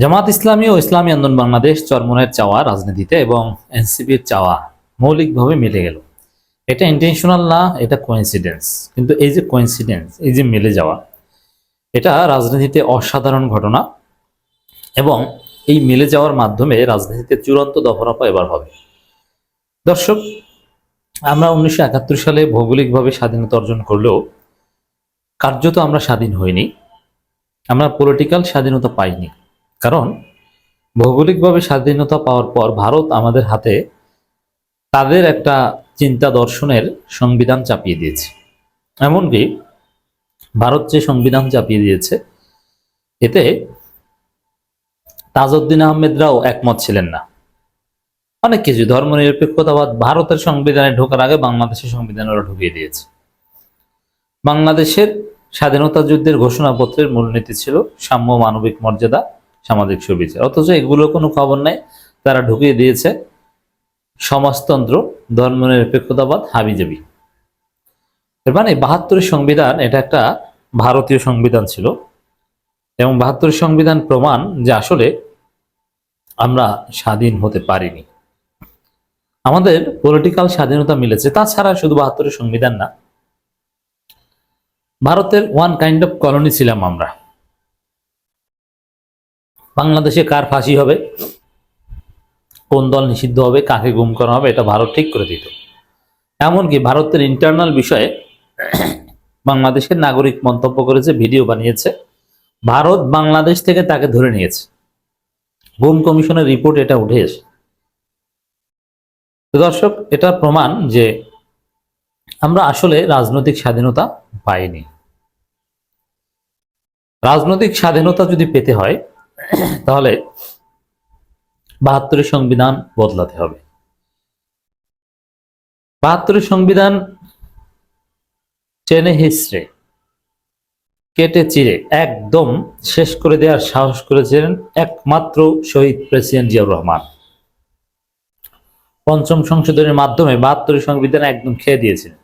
জামাত ইসলামী ও ইসলামী আন্দোলন বাংলাদেশ চরমনের চাওয়া রাজনীতিতে এবং এনসিপির চাওয়া মৌলিকভাবে মিলে গেল। এটা ইন্টেনশনাল না, এটা কোইন্সিডেন্স কিন্তু এই যে কোইন্সিডেন্স এই যে মিলে যাওয়া, এটা রাজনীতিতে অসাধারণ ঘটনা এবং এই মিলে যাওয়ার মাধ্যমে রাজনীতিতে চূড়ান্ত দফরফা এবার হবে। দর্শক, আমরা উনিশশো একাত্তর সালে ভৌগোলিকভাবে স্বাধীনতা অর্জন করলেও কার্যত আমরা স্বাধীন হইনি। আমরা পলিটিক্যাল স্বাধীনতা পাইনি। কারণ ভৌগোলিকভাবে স্বাধীনতা পাওয়ার পর ভারত আমাদের হাতে তাদের একটা চিন্তা দর্শনের সংবিধান চাপিয়ে দিয়েছে। এমনকি ভারত যে সংবিধান চাপিয়ে দিয়েছে, এতে তাজউদ্দিন আহমেদরাও একমত ছিলেন না। অনেক কিছু ধর্মনিরপেক্ষতাবাদ ভারতের সংবিধানে ঢোকার আগে বাংলাদেশের সংবিধানে ওরা ঢুকিয়ে দিয়েছে। বাংলাদেশের স্বাধীনতা যুদ্ধের ঘোষণাপত্রের মূলনীতি ছিল সাম্য মানবিক মর্যাদা সামাজিক সুবিচার অথচ এগুলো কোনো খবর নাই, তারা ঢুকিয়ে দিয়েছে সমাজতন্ত্র, ধর্মনিরপেক্ষতাবাদ, হাবিজাবি। এর মানে বাহাত্তরের সংবিধান, এটা একটা ভারতীয় সংবিধান ছিল। এবং বাহাত্তরের সংবিধান প্রমাণ যে আসলে আমরা স্বাধীন হতে পারিনি। আমাদের পলিটিক্যাল স্বাধীনতা মিলেছে, তাছাড়া শুধু বাহাত্তরের সংবিধান না। ভারতের ওয়ান কাইন্ড অফ কলোনি ছিলাম আমরা। বাংলাদেশে কার ফাঁসি হবে? কোন দল নিষিদ্ধ হবে? কাকে গুম করা হবে? এটা ভারত ঠিক করে দিত। এমনকি ভারতের ইন্টারনাল বিষয়ে বাংলাদেশের নাগরিক মন্তব্য করেছে, ভিডিও বানিয়েছে। ভারত বাংলাদেশ থেকে তাকে ধরে নিয়েছে। গুম কমিশনের রিপোর্ট এটা উঠে এসে। দর্শক, এটা প্রমাণ যে আমরা আসলে রাজনৈতিক স্বাধীনতা পাইনি। রাজনৈতিক স্বাধীনতা যদি পেতে হয় তাহলে বাহাত্তরের সংবিধান বদলাতে হবে। বাহাত্তরের সংবিধান টেনে হিসড়ে কেটে চিরে, একদম শেষ করে দেওয়ার সাহস করেছিলেন একমাত্র শহীদ প্রেসিডেন্ট জিয়াউর রহমান। পঞ্চম সংশোধনের মাধ্যমে বাহাত্তরের সংবিধান একদম খেয়ে দিয়েছিলেন।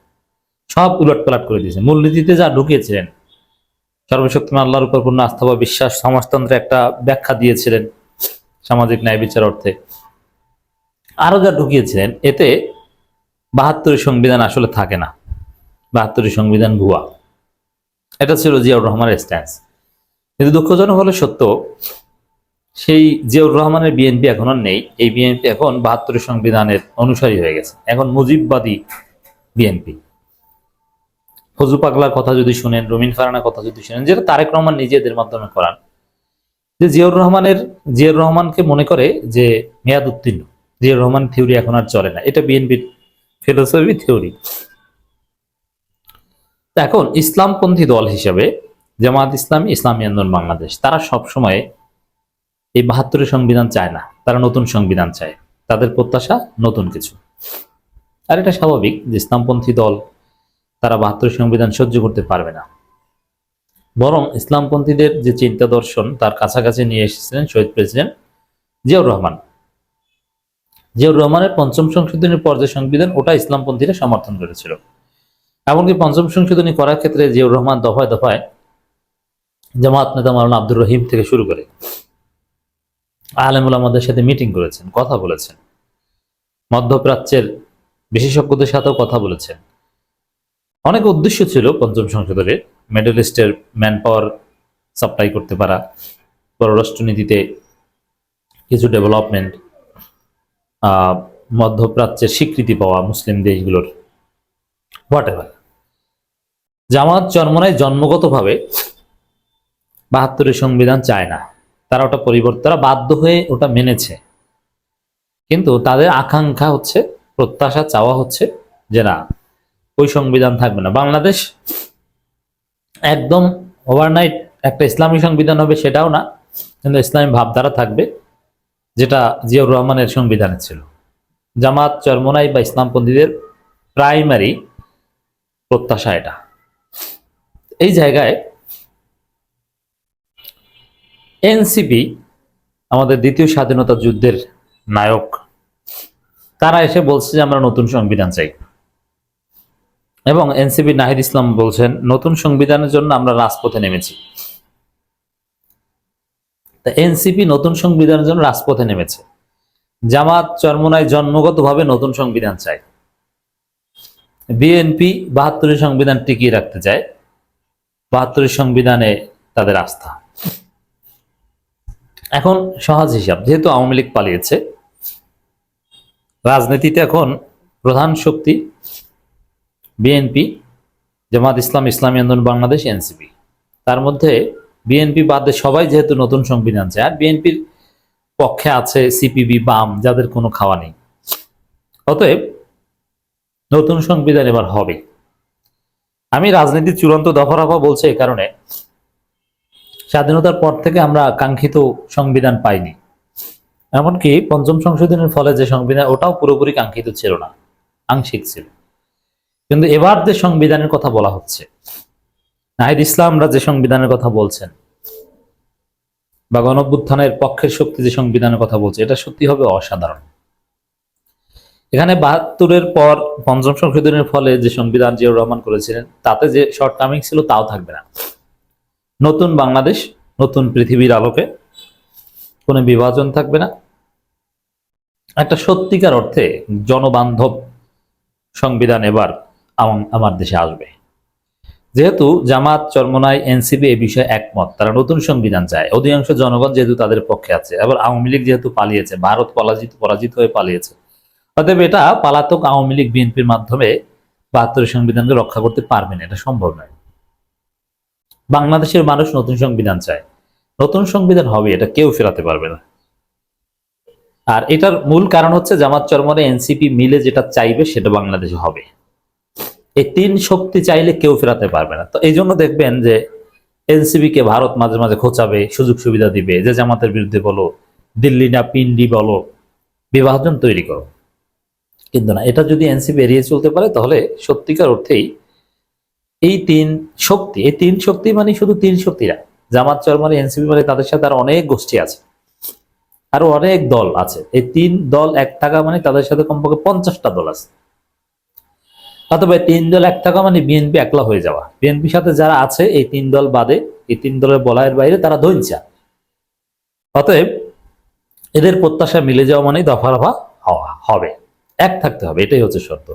সব উলট পালট করে দিয়েছেন মূলনীতিতে যা ঢুকিয়েছিলেন সর্বশক্তিমান আল্লাহর উপর পূর্ণ আস্থা বা বিশ্বাস সমাজতন্ত্রে একটা ব্যাখ্যা দিয়েছিলেন সামাজিক ন্যায় বিচার অর্থে। আরও যা ঢুকিয়েছিলেন, এতে বাহাত্তরের সংবিধান আসলে থাকে না। বাহাত্তরের সংবিধান ভুয়া। এটা ছিল জিয়াউর রহমানের স্ট্যান্স কিন্তু দুঃখজনক হলে সত্য, সেই জিয়াউর রহমানের বিএনপি এখন আর নেই। এই বিএনপি এখন বাহাত্তরের সংবিধানের অনুসারী হয়ে গেছে। এখন মুজিববাদী বিএনপি ফজু পাগলার কথা যদি শুনেন, রমিন ফারানার কথা যদি শুনেন, যেটা তারেক রহমান নিজেদের মাধ্যমে করান। যে জিয়াউর রহমানের, জিয়াউর রহমানকে মনে করে যে মেয়াদ উত্তীর্ণ, জিয়াউর রহমান থিওরি এখন আর চলে না। এটা বিএনপির ফিলোসফি থিওরি। এখন ইসলামপন্থী দল হিসেবে জামাত ইসলামী ইসলামী আন্দোলন বাংলাদেশ, তারা সব সময় এই বাহাত্তরের সংবিধান চায় না। তারা নতুন সংবিধান চায়। তাদের প্রত্যাশা নতুন কিছু। আর এটা স্বাভাবিক যে ইসলামপন্থী দল তারা বাহাত্তর সংবিধান সহ্য করতে পারবে না। বরং ইসলামপন্থীদের যে চিন্তা দর্শন, তার কাছাকাছি নিয়ে এসেছিলেন শহীদ প্রেসিডেন্ট জিয়াউর রহমান। জিয়াউর রহমানের পঞ্চম সংশোধনের পর্যায় সংবিধান ওটা ইসলামপন্থীরা সমর্থন করেছিল। এমনকি পঞ্চম সংশোধনী করার ক্ষেত্রে জিয়াউর রহমান দফায় দফায় জামাত নেতা মাওলানা আব্দুর রহিম থেকে শুরু করে আলেমুল আমাদের সাথে মিটিং করেছেন, কথা বলেছেন। মধ্যপ্রাচ্যের বিশেষজ্ঞদের সাথেও কথা বলেছেন। অনেক উদ্দেশ্য ছিল পঞ্চম সংশোধনে মিডল ইস্টের ম্যান পাওয়ার সাপ্লাই করতে পারা, পররাষ্ট্রনীতিতে কিছু ডেভেলপমেন্ট মধ্যপ্রাচ্যের স্বীকৃতি পাওয়া মুসলিম দেশগুলোর। হোয়াট এভার জামাত চরমনায় জন্মগতভাবে বাহাত্তরের সংবিধান চায় না। তারা ওটা পরিবর্তন, তারা বাধ্য হয়ে ওটা মেনেছে। কিন্তু তাদের আকাঙ্ক্ষা হচ্ছে, প্রত্যাশা, চাওয়া হচ্ছে যে না ওই সংবিধান থাকবে না। বাংলাদেশ একদম ওভারনাইট একটা ইসলামী সংবিধান হবে সেটাও না, কিন্তু ইসলামী ভাবধারা থাকবে, যেটা জিয়াউর রহমানের সংবিধানে ছিল। জামাত চরমনাই বা ইসলামপন্থীদের প্রাইমারি প্রত্যাশা এটা। এই জায়গায় এনসিপি আমাদের দ্বিতীয় স্বাধীনতা যুদ্ধের নায়ক, তারা এসে বলছে যে আমরা নতুন সংবিধান চাই। এবং এনসিপি নাহিদ ইসলাম বলছেন, নতুন সংবিধানের জন্য আমরা রাজপথে নেমেছি। এনসিপি নতুন সংবিধানের জন্য রাজপথে নেমেছে। জামাত চরমনায় জন্মগতভাবে নতুন সংবিধান চায়। বিএনপি বাহাত্তরের সংবিধান টিকিয়ে রাখতে চায়। বাহাত্তরের সংবিধানে তাদের আস্থা। এখন সহজ হিসাব, যেহেতু আওয়ামী লীগ পালিয়েছে, রাজনীতিতে এখন প্রধান শক্তি বিএনপি জামাত ইসলাম, ইসলামী আন্দোলন, বাংলাদেশ এনসিপি তার মধ্যে বিএনপি বাদে সবাই যেহেতু নতুন সংবিধান চায়, আর বিএনপির পক্ষে আছে সিপিবি বাম, যাদের কোনো খাওয়া নেই। অতএব নতুন সংবিধান এবার হবে। আমি রাজনীতির চূড়ান্ত দফারফা বলছি এই কারণে, স্বাধীনতার পর থেকে আমরা কাঙ্ক্ষিত সংবিধান পাইনি। এমনকি পঞ্চম সংশোধনের ফলে যে সংবিধান, ওটাও পুরোপুরি কাঙ্ক্ষিত ছিল না, আংশিক ছিল। কিন্তু এবার যে সংবিধানের কথা বলা হচ্ছে, নাহিদ ইসলামরা যে সংবিধানের কথা বলছেন, বা গণভ্যুত্থানের পক্ষের শক্তি যে সংবিধানের কথা বলছে, এটা সত্যি হবে অসাধারণ। এখানে বাহাত্তরের পর পঞ্চম সংশোধনের ফলে যে সংবিধান জিয়াউর রহমান করেছিলেন, তাতে যে শর্ট কামিং ছিল তাও থাকবে না। নতুন বাংলাদেশ, নতুন পৃথিবীর আলোকে কোনো বিভাজন থাকবে না। একটা সত্যিকার অর্থে জনবান্ধব সংবিধান এবার আমার দেশে আসবে। যেহেতু জামাত, চরমনাই, এনসিপি এই বিষয়ে একমত, তারা নতুন সংবিধান চায়। অধিকাংশ জনগণ যেহেতু তাদের পক্ষে আছে, আবার আওয়ামী লীগ যেহেতু পালিয়েছে, ভারত পরাজিত পরাজিত হয়ে পালিয়েছে। অতএব এটা পালাতক আওয়ামী লীগ, বিএনপির মাধ্যমে বাহাত্তরের সংবিধানকে রক্ষা করতে পারবে না, এটা সম্ভব নয়। বাংলাদেশের মানুষ নতুন সংবিধান চায়। নতুন সংবিধান হবে, এটা কেউ ফেরাতে পারবে না। আর এটার মূল কারণ হচ্ছে জামাত চরমনে এনসিপি মিলে যেটা চাইবে, সেটা বাংলাদেশে হবে। এই তিন শক্তি চাইলে কেউ ফেরাতে পারবে না। তো এই জন্য দেখবেন যে এনসিপি কে ভারত মাঝে মাঝে খোঁচাবে, সুযোগ সুবিধা দিবে, যে জামাতের বিরুদ্ধে বলো, দিল্লি না পিন্ডি বলো, বিভাজন তৈরি করো। কিন্তু না, এটা যদি এনসিপি এড়িয়ে চলতে পারে, তাহলে সত্যিকার অর্থেই এই তিন শক্তি, এই তিন শক্তি মানে শুধু তিন শক্তিরা জামাত চরমানি এনসিবি মানে তাদের সাথে আর অনেক গোষ্ঠী আছে, আরও অনেক দল আছে। এই তিন দল এক থাকা মানে তাদের সাথে কমপক্ষে পঞ্চাশটা দল আছে। অথবা তিন দল এক থাকা মানে বিএনপি একলা হয়ে যাওয়া। বিএনপির সাথে যারা আছে, এই তিন দল বাদে, এই তিন দলের বলায়ের বাইরে তারা ধৈর্যা। অতএব এদের প্রত্যাশা মিলে যাওয়া মানেই দফা হওয়া হবে। এক থাকতে হবে, এটাই হচ্ছে শর্ত।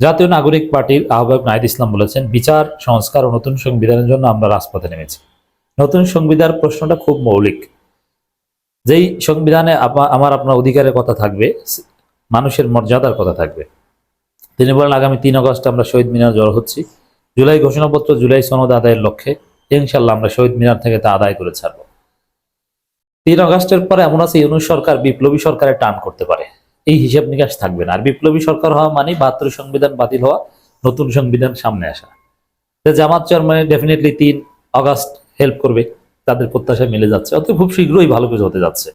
জাতীয় নাগরিক পার্টির আহ্বায়ক নাহিদ ইসলাম বলেছেন, বিচার, সংস্কার ও নতুন সংবিধানের জন্য আমরা রাজপথে নেমেছি। নতুন সংবিধান প্রশ্নটা খুব মৌলিক। যেই সংবিধানে আমার আপনার অধিকারের কথা থাকবে, মানুষের মর্যাদার কথা থাকবে। তিনি বলেন, আগামী তিন আগস্ট আমরা শহীদ মিনার জড়ো হচ্ছি। জুলাই ঘোষণাপত্র জুলাই সনদ আদায়ের লক্ষ্যে ইনশাল্লাহ আমরা শহীদ মিনার থেকে তা আদায় করে ছাড়বো। তিন আগস্টের পরে এমন আছে, ইউনুস সরকার বিপ্লবী সরকারের টান করতে পারে। এই হিসাব নিকাশ থাকবে না। আর বিপ্লবী সরকার হওয়া মানে বাহাত্তর সংবিধান বাতিল হওয়া, নতুন সংবিধান সামনে আসা। জামাত চেয়ারম্যান ডেফিনেটলি তিন আগস্ট হেল্প করবে, তাদের প্রত্যাশা মিলে যাচ্ছে। অত খুব শীঘ্রই ভালো কিছু হতে যাচ্ছে।